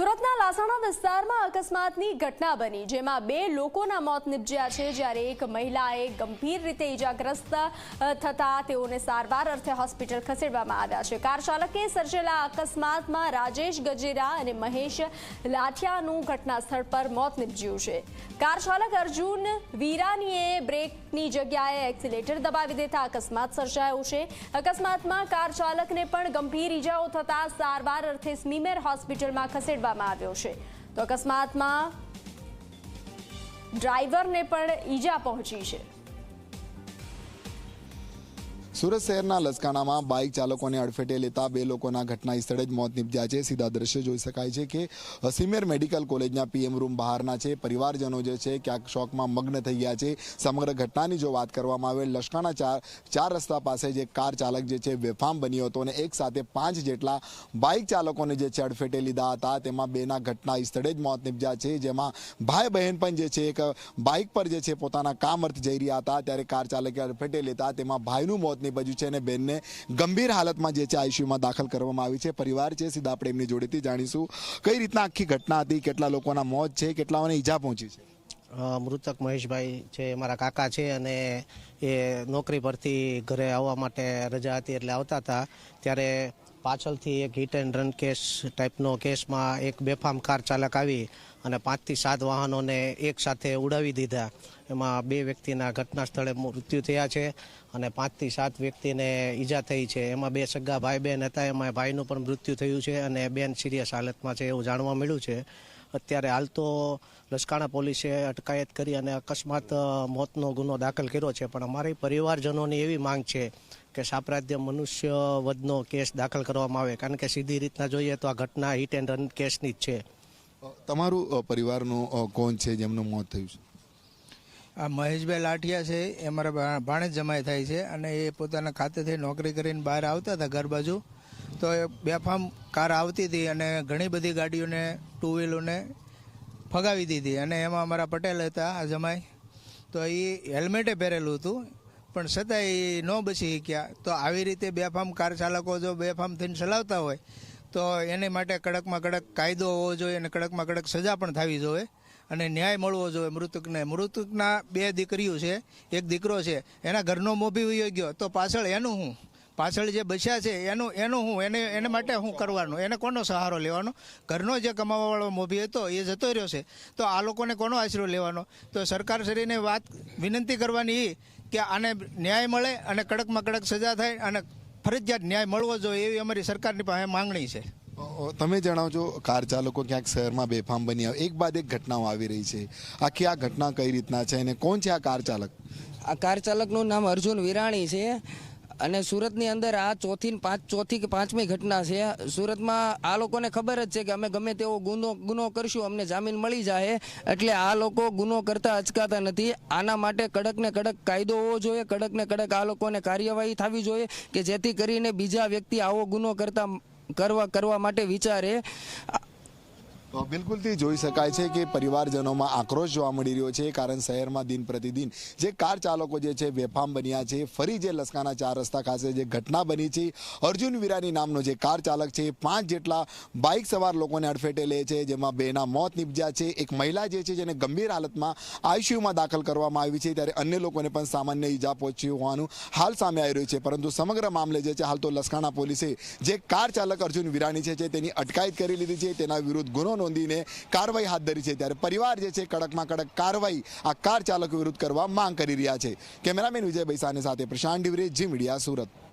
સુરતના લાસણા વિસ્તારમાં અકસ્માતની ઘટના બની, જેમાં બે લોકોના મોત નિપજ્યા છે. જ્યારે એક મહિલાએ ગંભીર રીતે ઈજાગ્રસ્ત થતા તેઓને સારવાર અર્થે હોસ્પિટલ ખસેડવામાં આવ્યા છે. કાર ચાલકે સર્જેલા અકસ્માતમાં રાજેશ ગજેરા અને મહેશ લાઠિયાનું ઘટના સ્થળ પર મોત નિપજ્યું છે. કાર ચાલક અર્જુન વીરાનીએ બ્રેકની જગ્યાએ એક્સિલેટર દબાવી દેતા અકસ્માત સર્જાયો છે. અકસ્માતમાં કાર ચાલકને પણ ગંભીર ઈજાઓ થતા સારવાર અર્થે સ્મીમેર હોસ્પિટલમાં ખસેડવામાં આવ્યો છે. તો અકસ્માતમાં ડ્રાઈવરને પણ ઈજા પહોંચી છે. સુરત શહેરના લસકાણામાં બાઇક ચાલકોને અડફેટે લેતા બે લોકોના ઘટના સ્થળે જ મોત નિપજ્યા છે. સીધા દ્રશ્ય જોઈ શકાય છે કે સિમેર મેડિકલ કોલેજના પીએમ રૂમ બહારના છે. પરિવારજનો જે છે ક્યાંક શોકમાં મગ્ન થઈ ગયા છે. સમગ્ર ઘટનાની જો વાત કરવામાં આવે, લસકાણા ચાર ચાર રસ્તા પાસે જે કાર ચાલક જે છે બેફામ બન્યો હતો અને એક સાથે પાંચ જેટલા બાઇક ચાલકોને જે છે અડફેટે લીધા હતા. તેમાં બેના ઘટના સ્થળે જ મોત નિપજ્યા છે. જેમાં ભાઈ બહેન પણ જે છે એક બાઇક પર જે છે પોતાના કામ અર્થ જઈ રહ્યા હતા. ત્યારે કાર ચાલકે અડફેટે લેતા તેમાં ભાઈનું મોત નીપજ્યું છે અને બેનને ગંભીર હાલતમાં જે છે આઈસીયુમાં દાખલ કરવામાં આવી છે. પરિવાર છે, સીધા આપણે એમની જોડેથી જાણીશું કઈ રીતના આખી ઘટના હતી, કેટલા લોકોના મોત છે, કેટલાઓને ઈજા પહોંચી છે. મૃતક મહેશભાઈ છે, મારા કાકા છે અને એ નોકરી પરથી ઘરે આવવા માટે રજા હતી એટલે આવતા હતા. ત્યારે પાછળથી એક હિટ એન્ડ રન કેસ ટાઈપનો કેસમાં એક બેફામ કાર ચાલક આવી અને પાંચથી સાત વાહનોને એક સાથે ઉડાવી દીધા. એમાં બે વ્યક્તિના ઘટના સ્થળે મૃત્યુ થયા છે અને પાંચથી સાત વ્યક્તિને ઈજા થઈ છે. એમાં બે સગા ભાઈ બહેન હતા, એમાં ભાઈનું પણ મૃત્યુ થયું છે અને બેન સિરિયસ હાલતમાં છે એવું જાણવા મળ્યું છે. અત્યારે હાલ તો લસકાણા પોલીસે અટકાયત કરી અને અકસ્માત મોતનો ગુનો દાખલ કર્યો છે. પણ અમારી પરિવારજનોની એવી માંગ છે કે સાપ્રાધ્ય મનુષ્ય વધનો કેસ દાખલ કરવામાં આવે. કારણ કે સીધી રીતના જોઈએ તો આ ઘટના હિટ એન્ડ રન કેસની જ છે. તમારું પરિવારનું કોણ છે જેમનું મોત થયું છે? આ મહેશભાઈ લાઠિયા છે. એ મારા ભાણે ભાણેજ જમાઈ થાય છે અને એ પોતાના ખાતેથી નોકરી કરીને બહાર આવતા હતા ઘર બાજુ. તો એ બેફામ કાર આવતી હતી અને ઘણી બધી ગાડીઓને ટુ વ્હીલોને ફગાવી દીધી. અને એમાં અમારા પટેલ હતા, આ જમાઈ. તો એ હેલ્મેટે પહેરેલું હતું, પણ છતાં એ ન બચી શક્યા. તો આવી રીતે બેફામ કાર ચાલકો જો બેફામ થઈને ચલાવતા હોય, તો એની માટે કડકમાં કડક કાયદો હોવો જોઈએ અને કડકમાં કડક સજા પણ થવી જોઈએ અને ન્યાય મળવો જોઈએ. મૃતકને, મૃતકના બે દીકરીઓ છે, એક દીકરો છે, એના ઘરનો મોભી વયો ગયો, તો પાછળ એનું હું? પાછળ જે બચ્યા છે એનું એનું હું એને એને માટે હું કરવાનું. એને કોનો સહારો લેવાનો? ઘરનો જે કમાવાવાળો મોભી હતો એ જતો રહ્યો છે. તો આ લોકોને કોનો આશરો લેવાનો? તો સરકાર શ્રીને વાત વિનંતી કરવાની એ કે આને ન્યાય મળે અને કડકમાં કડક સજા થાય અને ફરજિયાત ન્યાય મળવો જોઈએ એવી અમારી સરકારની પાસે માંગણી છે. તમે જણાવજો કાર ચાલકો ક્યાંક શહેરમાં બેફામ બન્યા એક બાદ એક ઘટનાઓ આવી રહી છે. આખી આ ઘટના કઈ રીતના છે અને કોણ છે આ કાર ચાલક? આ કાર ચાલકનું નામ અર્જુન વિરાણી છે. અને સુરતની અંદર આ ચોથી પાંચ, ચોથી કે પાંચમી ઘટના છે. સુરતમાં આ લોકોને ખબર જ છે કે અમે ગમે તેવો ગુનો ગુનો કરશું, અમને જામીન મળી જાય એટલે આ લોકો ગુનો કરતા અચકાતા નથી. આના માટે કડક ને કડક કાયદો હોવો જોઈએ. કડક ને કડક આ લોકોને કાર્યવાહી થવી જોઈએ કે જેથી કરીને બીજા વ્યક્તિ આવો ગુનો કરતા, કરવા કરવા માટે વિચારે. બિલકુલથી જોઈ શકાય છે કે પરિવારજનોમાં આક્રોશ જોવા મળી રહ્યો છે, કારણ શહેરમાં દિન પ્રતિદિન જે કાર ચાલકો જે છે બેફામ બન્યા છે. ફરી જે લસકાના ચાર રસ્તા ખાતે જે ઘટના બની છે, અર્જુન વિરાની નામનો જે કાર ચાલક છે, પાંચ જેટલા બાઇક સવાર લોકોને અડફેટે લે છે, જેમાં બેના મોત નિપજ્યા છે. એક મહિલા જે છે જેને ગંભીર હાલતમાં આઈસીયુમાં દાખલ કરવામાં આવી છે, ત્યારે અન્ય લોકોને પણ સામાન્ય ઈજા પહોંચી હોવાનું હાલ સામે આવી રહ્યું છે. પરંતુ સમગ્ર મામલે જે છે, હાલ તો લસકાણા પોલીસે જે કાર ચાલક અર્જુન વિરાની છે તેની અટકાયત કરી લીધી છે, તેના વિરુદ્ધ ગુનો નોંધીને કાર્યવાહી હાથ ધરી છે ત્યારે પરિવાર જે છે કડકમાં કડક કાર્યવાહી આ કાર ચાલક વિરુદ્ધ કરવા માંગ કરી રહ્યા છે. કેમેરામેન વિજય ભૈસાની સાથે પ્રશાંત ડિવરે જી મીડિયા સુરત.